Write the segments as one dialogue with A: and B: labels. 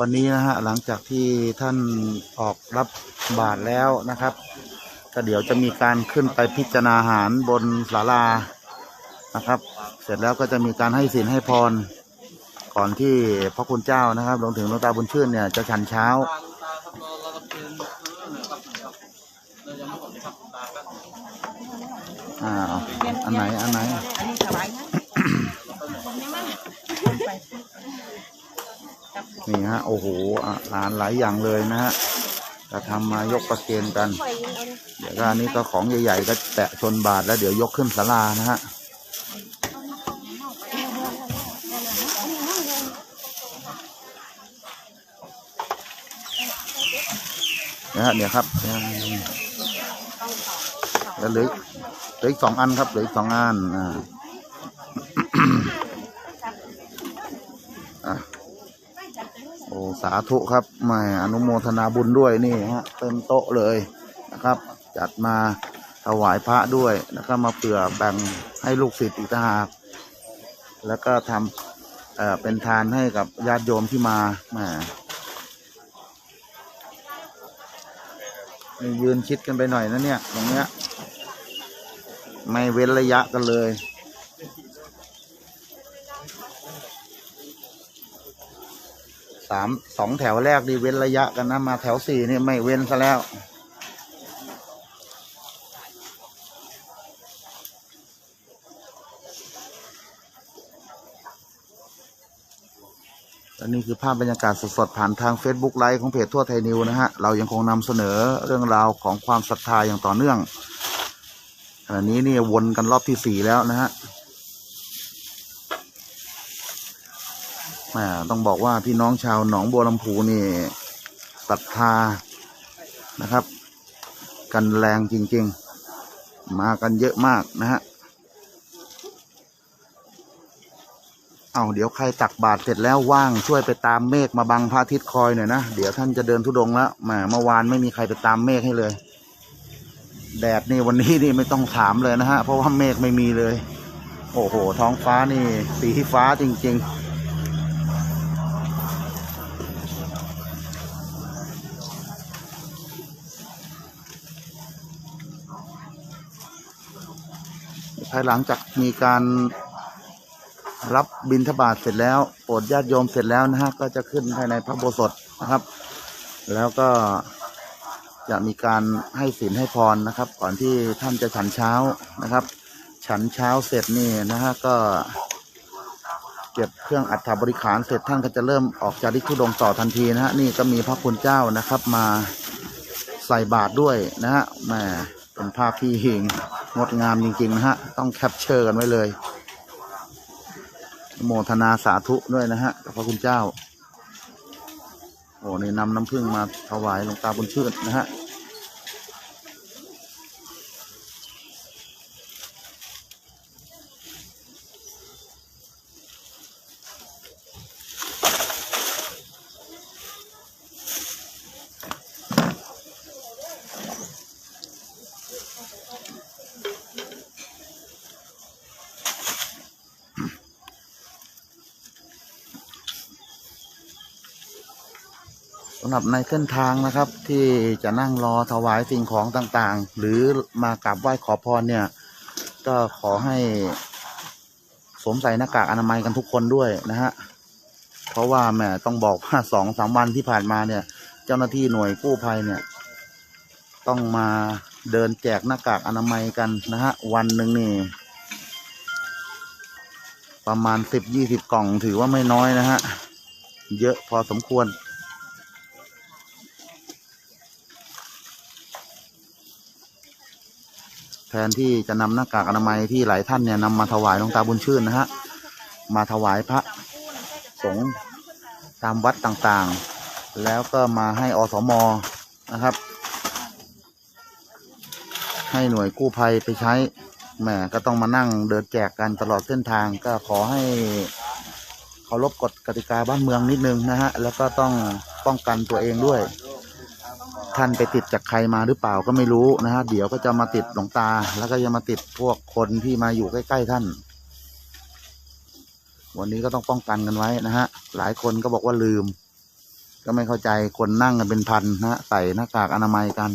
A: วันนี้นะฮะหลังจากที่ท่านออกรับบาตรแล้วนะครับ ก็เดี๋ยวจะมีการขึ้นไปพิจารณาอาหารบนศาลานะครับ เสร็จแล้วก็จะมีการให้ศีลให้พร ก่อนที่พระคุณเจ้านะครับรวมถึงหลวงตาบุญชื่นเนี่ยจะฉันเช้า อ่าอันไหน อันไหน
B: อันนี้ถวายนะ
A: นี่ฮะโอ้โหอาหารหลายอย่างเลยนะฮะจะทำมายกประเคนกัน เดี๋ยวก็อันนี้ก็ของใหญ่ๆก็แตะชนบาทแล้วเดี๋ยวยกขึ้นศาลานะฮะนะฮะเนี่ยครับแล้วเหลือเหลืออีกสองอันครับเหลืออีกสองอันอ่า โอ้สาธุครับแหม่อนุโมทนาบุญด้วยนี่ฮะเต็มโต๊ะเลยนะครับ จัดมาถวายพระด้วยแล้วก็มาเผื่อแบ่งให้ลูกศิษย์อีกต่างหากแล้วก็ทำเอ่อเป็นทานให้กับญาติโยมที่มาแหม่ยืนชิดกันไปหน่อยนะเนี่ยตรงเนี้ย ไม่เว้นระยะกันเลยามสองแถวแรกดีเว้นระยะกันนะ มาแถวสี่นี่ไม่เว้นซะแล้ว และนี่คือภาพบรรยากาศสดๆ ผ่านทาง Facebook ไลฟ์ของเพจทั่วไทยนิวนะฮะ เรายังคงนำเสนอเรื่องราวของความศรัทธาอย่างต่อเนื่องอันนี้นี่วนกันรอบที่สี่แล้วนะฮะ แมต้องบอกว่าพี่น้องชาวหนองบัวลำพูนี่ศรัทธานะครับ กันแรงจริง ๆ มากันเยอะมากนะฮะเอาเดี๋ยวใครตักบาตรเสร็จแล้วว่างช่วยไปตามเมฆมาบังพระอาทิตย์คอยหน่อยนะ เดี๋ยวท่านจะเดินทุดงแล้วแหมเมื่อวานไม่มีใครไปตามเมฆให้เลย แดดนี่วันนี้นี่ไม่ต้องถามเลยนะฮะ เพราะว่าเมฆไม่มีเลย โอ้โห ท้องฟ้านี่สีฟ้าจริง ๆายหลังจากมีการรับบิณฑบาตเสร็จแล้วโปรดญาติโยมเสร็จแล้วนะฮะก็จะขึ้นภายในพระโบสถนะครับ แล้วก็จะมีการให้ศีลให้พรนะครับ ก่อนที่ท่านจะฉันเช้านะครับ ฉันเช้าเสร็จนี่นะฮะก็ เก็บเครื่องอัฐบริขารเสร็จท่านก็จะเริ่มออกจากริคุดงต่อทันทีนะฮะนี่ก็มีพระคุณเจ้านะครับมาใส่บาตรด้วยนะฮะแหมเป็นภาพที่หิง งดงามจริง ๆ นะฮะ ต้องแคปเจอร์กันไว้เลย โมทนาสาธุด้วยนะฮะกับพระคุณเจ้า โอ้ในนำน้ำผึ้งมาถวายหลวงตาบุญชื่นนะฮะ หรับในเส้นทางนะครับ ที่จะนั่งรอถวายสิ่งของต่างๆ หรือมากราบไหว้ขอพรเนี่ย ก็ขอให้สวมใส่หน้ากากอนามัยกันทุกคนด้วยนะฮะ เพราะว่าแหมต้องบอกว่าสองสามวันที่ผ่านมาเนี่ย เจ้าหน้าที่หน่วยกู้ภัยเนี่ย ต้องมาเดินแจกหน้ากากอนามัยกันนะฮะ วันหนึ่งนี่ ประมาณสิบยี่สิบกล่องถือว่าไม่น้อยนะฮะ เยอะพอสมควร ทนที่จะนำหน้ากากอนามัยที่หลายท่านเนี่ยนำมาถวายหลวงตาบุญชื่นนะฮะมาถวายพระสงฆ์ตามวัดต่างๆ แล้วก็มาให้อสมนะครับ ให้หน่วยกู้ภัยไปใช้แหมก็ต้องมานั่งเดินแจกกันตลอดเส้นทางก็ขอให้เคารพกฎกติกาบ้านเมืองนิดนึงนะฮะแล้วก็ต้องป้องกันตัวเองด้วย ท่านไปติดจากใครมาหรือเปล่าก็ไม่รู้นะฮะเดี๋ยวก็จะมาติดหลวงตา แล้วก็จะมาติดพวกคนที่มาอยู่ใกล้ ๆ ท่าน วันนี้ก็ต้องป้องกันกันไว้นะฮะ หลายคนก็บอกว่าลืม ก็ไม่เข้าใจคนนั่งกันเป็นพันนะฮะใส่หน้ากากอนามัยกัน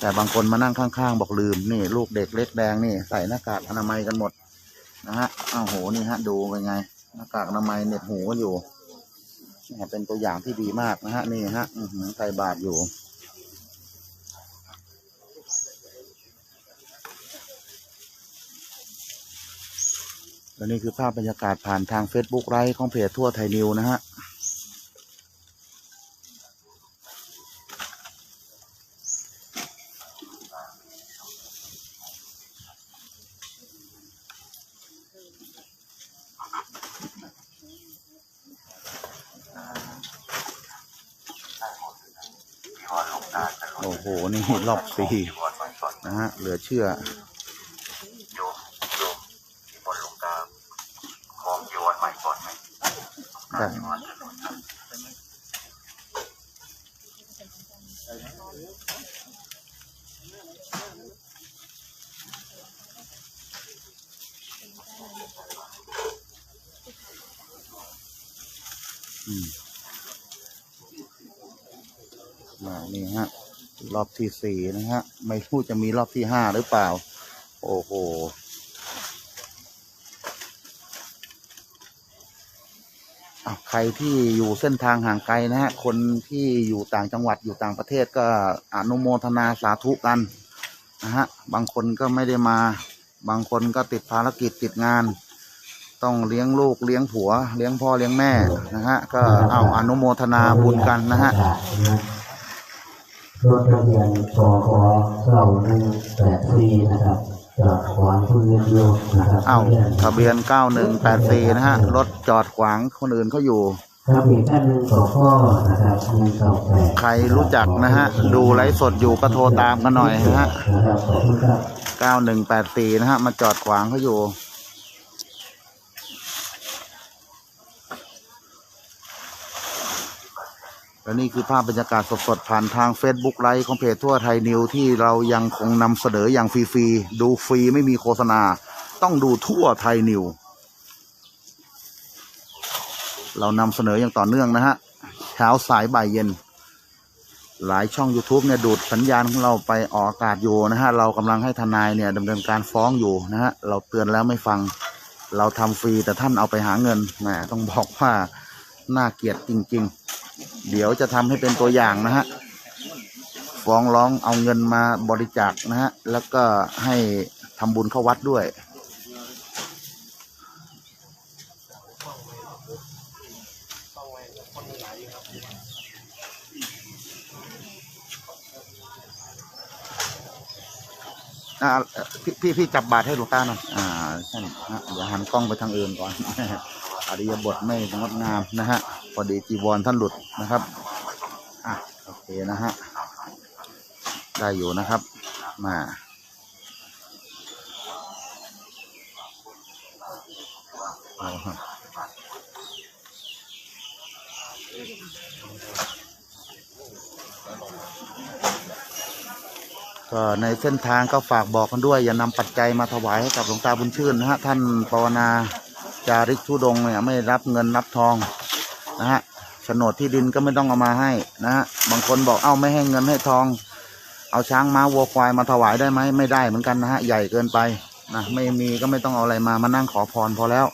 A: แต่บางคนมานั่งข้างๆบอกลืมนี่ ลูกเด็กเล็กแดงนี่ใส่หน้ากากอนามัยกันหมดนะฮะอ้าวโหนี่ฮะ ดูเป็นไงหน้ากากอนามัยเน็บหูกันอยู่นี่เป็นตัวอย่างที่ดีมากนะฮะนี่ฮะใส่บาทอยู่ และนี่คือภาพบรรยากาศผ่านทาง Facebook ไลฟ์ของเพจทั่วไทยนิวนะฮะโอ้โห นี่รอบสี่นะฮะ เหลือเชื่อ
B: โยมโยมที่บนหลวงตาของโยนใหม่ก่อนไหม
A: ได้ อื มมานี่ฮะ รอบที่สี่นะฮะ ไม่รู้จะมีรอบที่ห้าหรือเปล่า โอ้โห อะใครที่อยู่เส้นทางห่างไกลนะฮะ คนที่อยู่ต่างจังหวัดอยู่ต่างประเทศก็อนุโมทนาสาธุกันนะฮะ บางคนก็ไม่ได้มา บางคนก็ติดภารกิจติดงาน ต้องเลี้ยงลูกเลี้ยงผัว เลี้ยงพ่อเลี้ยงแม่นะฮะ ก็เอาอนุโมทนาบุญกันนะฮะ
C: รถทะเบียนกคเก้าหนึ่งแปดสี่นะครับ จอดขวางผู้อื่นอยู่นะครับ
A: เอ้าทะเบียน9184นะฮะ รถจอดขวางคนอื่นเขาอยู่
C: ครับอีกท่านหนึ่งกคนะครับหนึ่งเก้าแปด
A: ใครรู้จักนะฮะ ดูไลฟ์สดอยู่ก็โทรตามกันหน่อยนะฮะ
C: นะครับขอบคุณครับ
A: 9184นะฮะ มาจอดขวางเขาอยู่ และนี่คือภาพบรรยากาศสดๆ ผ่านทาง Facebook ไลฟ์ของเพจทั่วไทยนิวที่เรายังคงนำเสนออย่างฟรีๆ ดูฟรีไม่มีโฆษณา ต้องดูทั่วไทยนิว เรานำเสนออย่างต่อเนื่องนะฮะเช้าสายบ่ายเย็น หลายช่อง YouTube เนี่ยดูดสัญญาณของเราไปออกอากาศอยู่นะฮะ เรากำลังให้ทนายเนี่ยดำเนินการฟ้องอยู่นะฮะ เราเตือนแล้วไม่ฟัง เราทำฟรีแต่ท่านเอาไปหาเงินแหมต้องบอกว่าน่าเกลียดจริง ๆ เดี๋ยวจะทำให้เป็นตัวอย่างนะฮะฟ้องร้องเอาเงินมาบริจาคนะฮะ แล้วก็ให้ทำบุญเข้าวัดด้วย อ่าพี่พี่พี่จับบาทให้หลวงตาหน่อยอ่าใช่นะเดี๋ยวหันกล้องไปทางอื่นก่อน อริยบทไม่งดงามนะฮะพอดีจีวรท่านหลุดนะครับอะโอเคนะฮะได้อยู่นะครับมาเอาฮะก็ในเส้นทางก็ฝากบอกกันด้วย อย่านำปัจจัยมาถวายให้กับหลวงตาบุญชื่นนะฮะ ท่านภาวนา จาริกทุดงเนี่ยไม่รับเงินรับทองนะฮะโฉนดที่ดินก็ไม่ต้องเอามาให้นะฮะบางคนบอกเอ้าไม่ให้เงินให้ทอง เอาช้างม้าวัวควายมาถวายได้ไหมไม่ได้เหมือนกันนะฮะใหญ่เกินไปนะไม่มีก็ไม่ต้องเอาอะไรมามานั่งขอพรพอแล้ว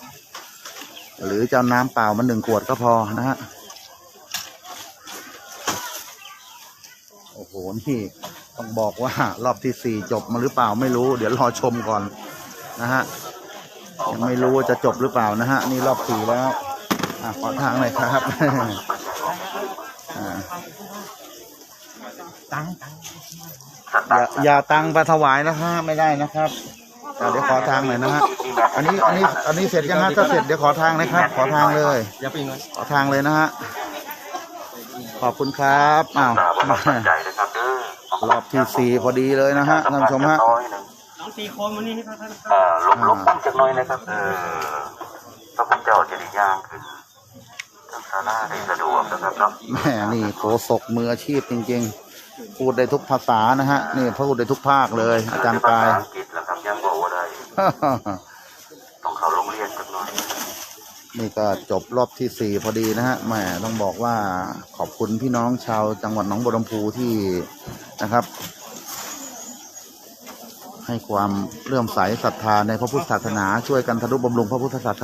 A: หรือจะน้ำเปล่ามาหนึ่งขวดก็พอนะฮะโอ้โหนี่ต้องบอกว่ารอบที่สี่จบมาหรือเปล่าไม่รู้ เดี๋ยวรอชมก่อนนะฮะ ยังไม่รู้ว่าจะจบหรือเปล่านะฮะ นี่รอบสี่แล้วอะขอทางหน่อยครับอ่าอย่าอย่าตังค์ไปถวายนะฮะไม่ได้นะครับอะเดี๋ยวขอทางหน่อยนะฮะอันนี้อันนี้อันนี้เสร็จยังฮะถ้าเสร็จเดี๋ยวขอทางนะครับ ขอทางเลย
D: อย่าไปเงิน
A: ขอทางเลยนะฮะขอบคุณครับอ้าว
B: ตาว่า
A: มา
B: เราสนใจนะครับเด้อ
A: รอบที่สี่พอดีเลยนะฮะท่านผู้ชมฮะ
B: น้อยหนึ่ง
D: น้องสี่คนวันนี้ครับท่าน
B: เอ่อลบลบตั้งจักหน้อยนะครับ เออพระคุณเจ้าจะได้ย่างขึ้นทั้งศาลาได้สะดวกนะครับเนาะ
A: แม่นี่โคศกมืออาชีพจริงๆ พูดได้ทุกภาษานะฮะ นี่พูดได้ทุกภาคเลย อาจารย์กาย
B: ภษอังกฤษแล้วครับยังบอกว่าได้ต้องเข้าโรงเรียนจักหน่อย
A: นี่ก็จบรอบที่สี่พอดีนะฮะแหมต้องบอกว่าขอบคุณพี่น้องชาวจังหวัดหนองบัวลำพูที่นะครับ ให้ความเลื่อมใสศรัทธาในพระพุทธศาสนาช่วยกันทะนุบำรุงพระพุทธศาสนา